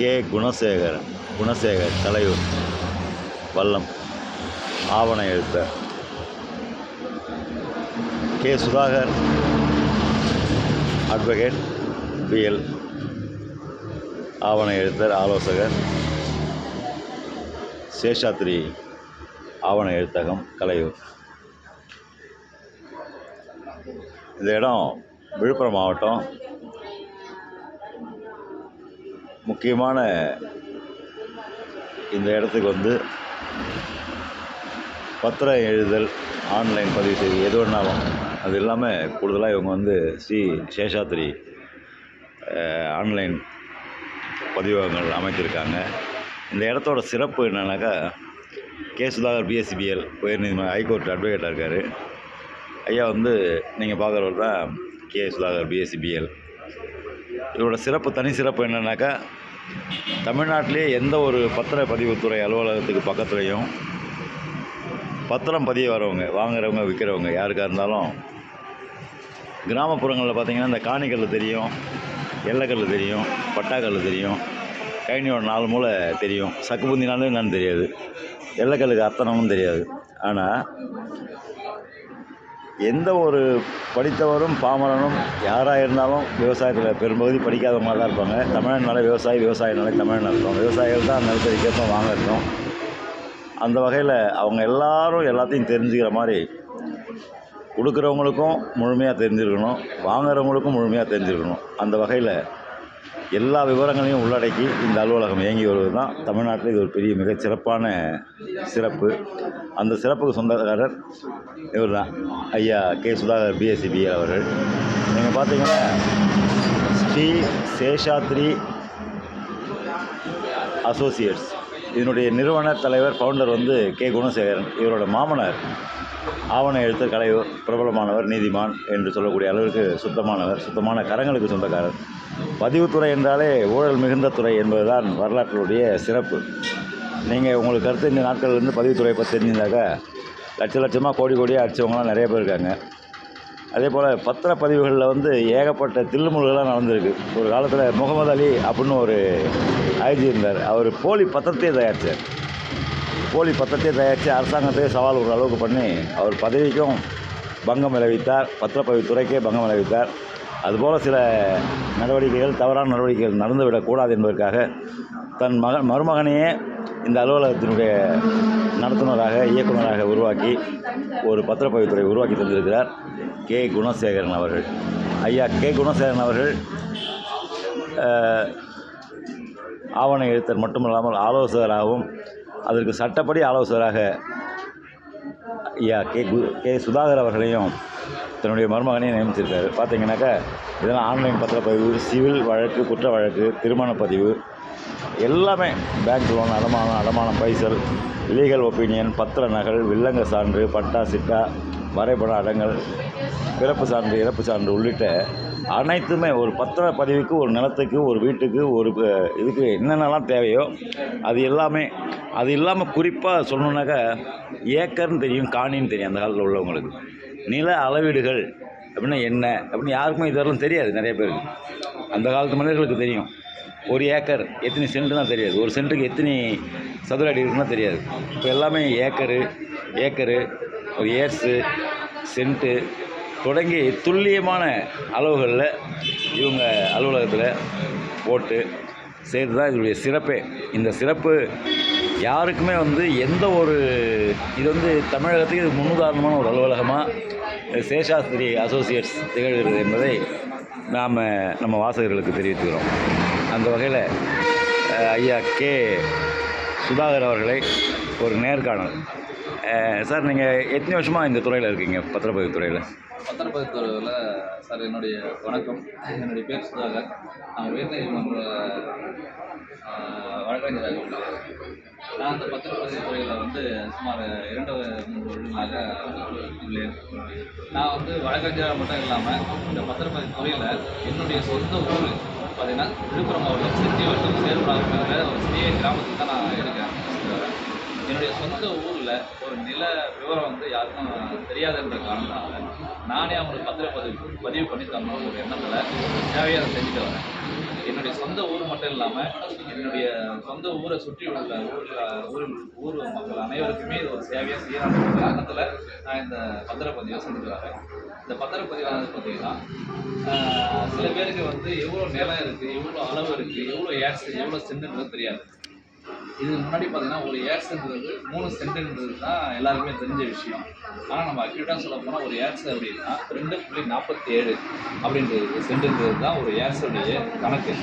K. Gunasekaran. Gunasekar Thalaiyur. Vallam. ஆவண எழுத்தர் K. Sudhakar. Advocate BL ஆவண எழுத்தர் ஆலோசகர். சேஷாத்ரி ஆவண எழுத்தகம் கலையூர். இந்த இடம் விழுப்புரம் மாவட்டம் முக்கியமான இந்த இடத்துக்கு வந்து பத்திரம் எழுதல் ஆன்லைன் பதிவு செய்து எது வேணாலும். அது இல்லாமல் கூடுதலாக இவங்க வந்து ஸ்ரீ சேஷாத்ரி ஆன்லைன் பதிவகங்கள் அமைத்திருக்காங்க. இந்த இடத்தோட சிறப்பு என்னன்னாக்கா கே சுதாகர் பிஎஸ்சிபிஎல் உயர்நீதிமன்ற ஹைகோர்ட் அட்வொகேட்டாக இருக்கார். ஐயா வந்து நீங்கள் பார்க்குறவர் தான் கே சுதாகர் பிஎஸ்சிபிஎல் இதோட சிறப்பு தனி சிறப்பு என்னென்னாக்கா தமிழ்நாட்டிலே எந்த ஒரு பத்திரப்பதிவுத்துறை அலுவலகத்துக்கு பக்கத்துலேயும் பத்திரம் பதிய வரவங்க வாங்குறவங்க விற்கிறவங்க யாருக்காக இருந்தாலும் கிராமப்புறங்களில் பார்த்திங்கன்னா இந்த காணிக்கல் தெரியும் எல்லைக்கல் தெரியும் பட்டாக்கல் தெரியும் கைனியோட நாலு மூளை தெரியும். சக்குபுந்தினாலும் என்னன்னு தெரியாது. எல்லைக்கல்லுக்கு அர்த்தனமும் தெரியாது. ஆனால் எந்த ஒரு படித்தவரும் பாமரனும் யாராக இருந்தாலும் விவசாயத்தில் பெரும்பகுதி படிக்காதவங்க தான் இருப்பாங்க. தமிழ்நாடுனால விவசாயி விவசாயினாலே தமிழன் அர்த்தம். விவசாயிகள் தான் நிலத்தை கேட்போம் வாங்க இருக்கோம் அந்த வகையில் அவங்க எல்லாரும் எல்லாத்தையும் தெரிஞ்சுக்கிற மாதிரி கொடுக்குறவங்களுக்கும் முழுமையாக தெரிஞ்சிருக்கணும். வாங்குறவங்களுக்கும் முழுமையாக தெரிஞ்சிருக்கணும். அந்த வகையில் எல்லா விவரங்களையும் உள்ளடக்கி இந்த அலுவலகம் இயங்கி வருவது தான் தமிழ்நாட்டில் இது ஒரு பெரிய மிகச் சிறப்பான சிறப்பு. அந்த சிறப்புக்கு சொந்தக்காரர் இவர் தான் ஐயா கே சுதாகர் பிஎஸ்சி அவர்கள். நீங்கள் பார்த்தீங்கன்னா ஸ்ரீ சேஷாத்ரி அசோசியேட்ஸ் இதனுடைய நிறுவன தலைவர் ஃபவுண்டர் வந்து கே. குணசேகரன். இவரோட மாமனார். ஆவண எழுத்து கலைவர் பிரபலமானவர் நீதிமான் என்று சொல்லக்கூடிய அளவிற்கு சுத்தமானவர் சுத்தமான கரங்களுக்கு சொந்தக்காரர். பதிவுத்துறை என்றாலே ஊழல் மிகுந்த துறை என்பதுதான் வரலாற்றினுடைய சிறப்பு. நீங்கள் உங்களுக்கு கருத்து இந்த நாட்கள்லேருந்து பதிவுத்துறை பற்றி தெரிஞ்சிருந்தாக்க லட்ச லட்சமாக கோடி கோடியாக அடித்தவங்களாம் நிறைய பேர் இருக்காங்க. அதே போல் பத்திரப்பதிவுகளில் வந்து ஏகப்பட்ட தில்லுமுல்லுகள்லாம் நடந்திருக்கு. ஒரு காலத்தில் முகமது அலி அப்படின்னு ஒரு ஐஜி இருந்தார். அவர் போலி பத்திரத்தையே தயாரித்தார் போலி பத்திரத்தையே தயாரித்து அரசாங்கத்தையே சவால் விடுற அளவுக்கு பண்ணி அவர் பதவிக்கும் பங்கம் விளைவித்தார். பத்திரப்பதிவுத்துறைக்கே பங்கம் விளைவித்தார். அதுபோல் சில நடவடிக்கைகள் தவறான நடவடிக்கைகள் நடந்துவிடக்கூடாது என்பதற்காக தன் மகன் மருமகனையே இந்த அலுவலகத்தினுடைய நடத்துனராக இயக்குனராக உருவாக்கி ஒரு பத்திரப்பதிவுத்துறை உருவாக்கி தந்திருக்கிறார் கே. குணசேகரன் அவர்கள். ஐயா கே. குணசேகரன் அவர்கள் ஆவண எழுத்தர் மட்டுமல்லாமல் ஆலோசகராகவும் அதற்கு சட்டப்படி ஆலோசகராக ஐயா கே. கு கே. சுதாகர் அவர்களையும் தன்னுடைய மருமகனையும் நியமிச்சிருக்காரு. பார்த்தீங்கன்னாக்கா இதெல்லாம் ஆன்லைன் பத்திரப்பதிவு சிவில் வழக்கு குற்ற வழக்கு திருமண பதிவு எல்லாமே பேங்க் லோன் அடமானம் அடமானம் பைசல் லீகல் ஒப்பீனியன் பத்திர நகல் வில்லங்க சான்று பட்டா சிட்டா வரைபட அடங்கல் பிறப்பு சான்று இறப்பு சான்று உள்ளிட்ட அனைத்துமே ஒரு பத்திர பதிவுக்கு ஒரு நிலத்துக்கு ஒரு வீட்டுக்கு ஒரு இதுக்கு என்னென்னலாம் தேவையோ அது எல்லாமே அது இல்லாமல் குறிப்பாக சொல்லணுன்னாக்கா ஏக்கர்னு தெரியும் காணின்னு தெரியும் அந்த காலத்தில் உள்ளவங்களுக்கு. நில அளவீடுகள் அப்படின்னா என்ன? அப்படின்னு யாருக்குமே இதெல்லாம் தெரியாது நிறைய பேருக்கு. அந்த காலத்து மனிதர்களுக்கு தெரியும். ஒரு ஏக்கர் எத்தனை சென்ட்டுனா தெரியாது. ஒரு சென்ட்டுக்கு எத்தனை சதுர அடி இருக்குன்னா தெரியாது. இப்போ எல்லாமே ஏக்கரு ஏக்கரு ஒரு ஏர்ஸு சென்ட்டு தொடங்கி துல்லியமான அளவுகளில் இவங்க அலுவலகத்தில் போட்டு செய்கிறது தான் இதனுடைய சிறப்பே. இந்த சிறப்பு யாருக்குமே வந்து எந்த ஒரு இது வந்து தமிழகத்துக்கு இது முன்னுதாரணமான ஒரு அலுவலகமாக சேஷாஸ்திரி அசோசியேட்ஸ் திகழ்கிறது என்பதை நாம் நம்ம வாசகர்களுக்கு தெரிவித்துக்கிறோம். அந்த வகையில் ஐயா கே சுதாகர் அவர்களை ஒரு நேர்காணல். சார் நீங்கள் எத்தனை வருஷமாக இந்த துறையில் இருக்கீங்க? பத்திரப்பதிவு துறையில் பத்திரப்பதிவுத்துறையில் சார் என்னுடைய வணக்கம். என்னுடைய பேர் சுதாகர். நான் உயர்நீதிமன்ற வழக்கறிஞராக உள்ளேன். நான் அந்த பத்திரப்பதிவு துறையில் வந்து சுமார் இரண்டு மூன்று வருடங்களாக உள்ளேன். நான் வந்து வழக்கறிஞராக மட்டும் இல்லாமல் இந்த பத்திரப்பதிவு துறையில் என்னுடைய சொந்த ஊர் பார்த்தீங்கன்னா விழுப்புரம் மாவட்டம் செஞ்சி வட்டம் சேர்மலாங்கிற ஒரு சிறிய கிராமத்துக்கு தான் நான் இருக்கேன் என்னுடைய சொந்த ஊரில் ஒரு நில விவரம் வந்து யாருக்கும் தெரியாதுன்ற காரணத்தினால நானே அவங்களுக்கு பத்திர பதிவு பண்ணி தரணும் ஒரு எண்ணத்தில் தேவையாக அதை செஞ்சுட்டு வரேன். என்னுடைய சொந்த ஊர் மட்டும் இல்லாமல் என்னுடைய சொந்த ஊரை சுற்றி உள்ள ஊரில் ஊரில் ஊர் மக்கள் அனைவருக்குமே இது ஒரு சேவையாக செய்யணும் காரணத்தில் நான் இந்த பத்திரப்பதிவை செஞ்சுட்டு வரேன். இந்த பத்திரப்பதிவானது பார்த்தீங்கன்னா சில பேருக்கு வந்து எவ்வளோ நிலம் இருக்குது எவ்வளோ அளவு இருக்குது எவ்வளோ ஏர்ஸ் எவ்வளோ சென்ட்டுன்றது தெரியாது. இதுக்கு முன்னாடி பார்த்தீங்கன்னா ஒரு ஏர்ஸ்ன்றது மூணு சென்ட்டுன்றது தான் எல்லாருக்குமே தெரிஞ்ச விஷயம். ஆனால் நம்ம அக்யூட்டாக சொல்ல போனால் ஒரு ஏர்ஸ் அப்படின்னா ரெண்டு புள்ளி நாற்பத்தி ஏழு அப்படின்றது சென்ட்டுன்றது தான் ஒரு ஏர்ஸுடைய கணக்கு.